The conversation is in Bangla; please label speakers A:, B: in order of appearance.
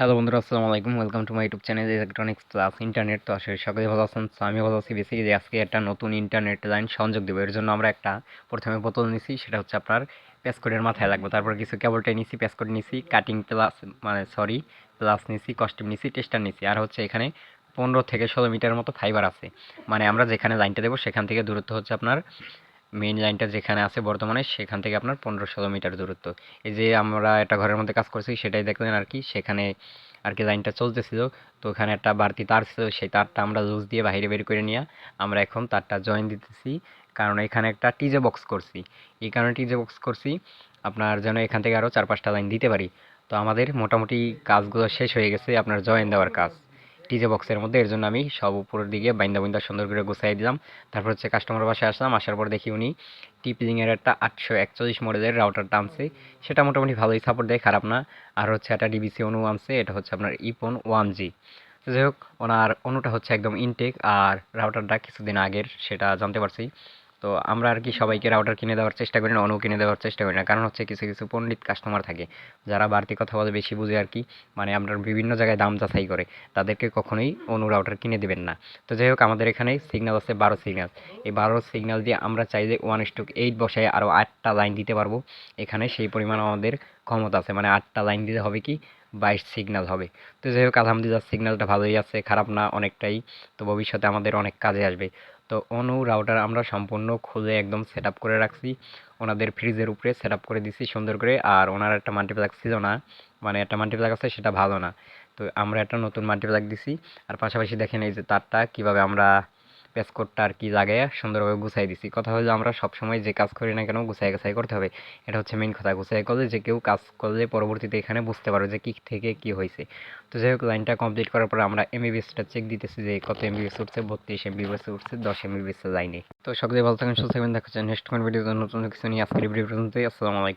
A: হ্যালো বন্ধুরা, আসসালামু আলাইকুম। Welcome to my YouTube channel electronics plus internet তো আসলে সকলে ভালো আছেন আমি ভালো আছি। বেসিক্যালি আজকে একটা নতুন ইন্টারনেট লাইন সংযোগ দেবো। এর জন্য আমরা একটা প্রথমে বোতল নিছি, সেটা হচ্ছে আপনার প্যাসকোডের মাথায় লাগবে। তারপর কিছু কেবলটাই নিছি প্যাসকোড নিছি কাটিং প্লাস মানে সরি প্লাস নিছি কস্টিউম নিছি টেস্টার নিছি। আর হচ্ছে এখানে পনেরো থেকে ষোলো মিটার মতো ফাইবার আছে। মানে আমরা যেখানে লাইনটা দেবো, সেখান থেকে দূরত্ব হচ্ছে আপনার মেইন লাইনটা যেখানে আছে বর্তমানে, সেখান থেকে আপনার পনেরো ষোলো মিটার দূরত্ব। এই যে আমরা একটা ঘরের মধ্যে কাজ করছি, সেটাই দেখলেন আর কি, সেখানে আর কি লাইনটা চলতেছিল। তো ওখানে একটা বাড়তি তার ছিল, সেই তারটা আমরা লুজ দিয়ে বাইরে বের করে নিয়ে আমরা এখন তারটা জয়েন দিতেছি। কারণ এখানে একটা টিজে বক্স করছি। এই কারণে টিজে বক্স করছি, আপনার যেন এখান থেকে আরও চার পাঁচটা লাইন দিতে পারি। তো আমাদের মোটামুটি কাজগুলো শেষ হয়ে গেছে, আপনার জয়েন দেওয়ার কাজ। টিজে বক্সের মধ্যে, এর জন্য আমি সব উপরের দিকে বাইন্দা বাইন্দা সুন্দর করে গুছাই দিলাম। তারপর হচ্ছে কাস্টমার বাসায় আসলাম, আসার পর দেখি উনি টিপিলিংয়ের একটা আটশো একচল্লিশ মডেলের রাউটারটা আনছে সেটা মোটামুটি ভালোই সাপোর্ট দেয়, খারাপ না। আর হচ্ছে একটা ডিবিসি অনু আনছে, এটা হচ্ছে আপনার ইপন ওয়ান জি যাই হোক, ওনার অনুটা হচ্ছে একদম ইনটেক আর রাউটারটা কিছুদিন আগের, সেটা জানতে পারছি। তো আমরা আর কি সবাইকে রাউটার কিনে দেওয়ার চেষ্টা করি না অনু কিনে দেওয়ার চেষ্টা করি না। কারণ হচ্ছে কিছু কিছু পণ্ডিত কাস্টমার থাকে, যারা বাড়তি কথা বলে বেশি বুঝে আর কি। মানে আপনার বিভিন্ন জায়গায় দাম যাচাই করে, তাদেরকে কখনোই অনু রাউটার কিনে দেবেন না। তো যাই হোক, আমাদের এখানে সিগন্যাল আছে বারো সিগন্যাল এই বারো সিগন্যাল দিয়ে আমরা চাই যে ওয়ান স্টুক এইট বসায় আরও আটটা লাইন দিতে পারব। এখানে সেই পরিমাণ আমাদের ক্ষমতা আছে মানে আটটা লাইন দিতে হবে কি? বাইশ সিগন্যাল হবে। তো যাই হোক, আলহামদুলিল্লাহ সিগন্যালটা ভালোই আছে, খারাপ না অনেকটাই। তো ভবিষ্যতে আমাদের অনেক কাজে আসবে। তো অনু রাউটার আমরা সম্পূর্ণ খুলে একদম সেট করে রাখছি। ওনাদের ফ্রিজের উপরে সেট করে দিছি সুন্দর করে। আর ওনার একটা মাল্টিপ্লাক্স ছিল না মানে একটা মাল্টিপ্লাক আছে সেটা ভালো না। তো আমরা একটা নতুন মাল্টিপ্লাক দিছি। আর পাশাপাশি দেখেন এই যে তারটা, কীভাবে আমরা প্যাসকোডটা আর কি লাগাইয়া সুন্দরভাবে গুছাই দিছি। কথা হলো আমরা সবসময় যে কাজ করি না কেন গুছাই গুছাই করতে হবে। এটা হচ্ছে মেন কথা। গুছাই করলে যে কেউ কাজ করলে পরবর্তীতে এখানে বুঝতে পারবে যে কী থেকে কী হয়েছে। তো যাই হোক লাইনটা কমপ্লিট করার পর আমরা এমবিবিএসটা চেক দিতেছি যে কত এমবিবিএস উঠছে, বত্রিশ এমবিবিএস উঠছে, দশ এমবিবিএস লাইনে তো সকলে ভালো থাকেন, সুস্থ থাকবেন, দেখা হচ্ছে নেক্সট কোন ভিডিওতে নতুন কিছু নিয়ে আজকের ভিডিও পর্যন্তই। আসসালামু আলাইকুম।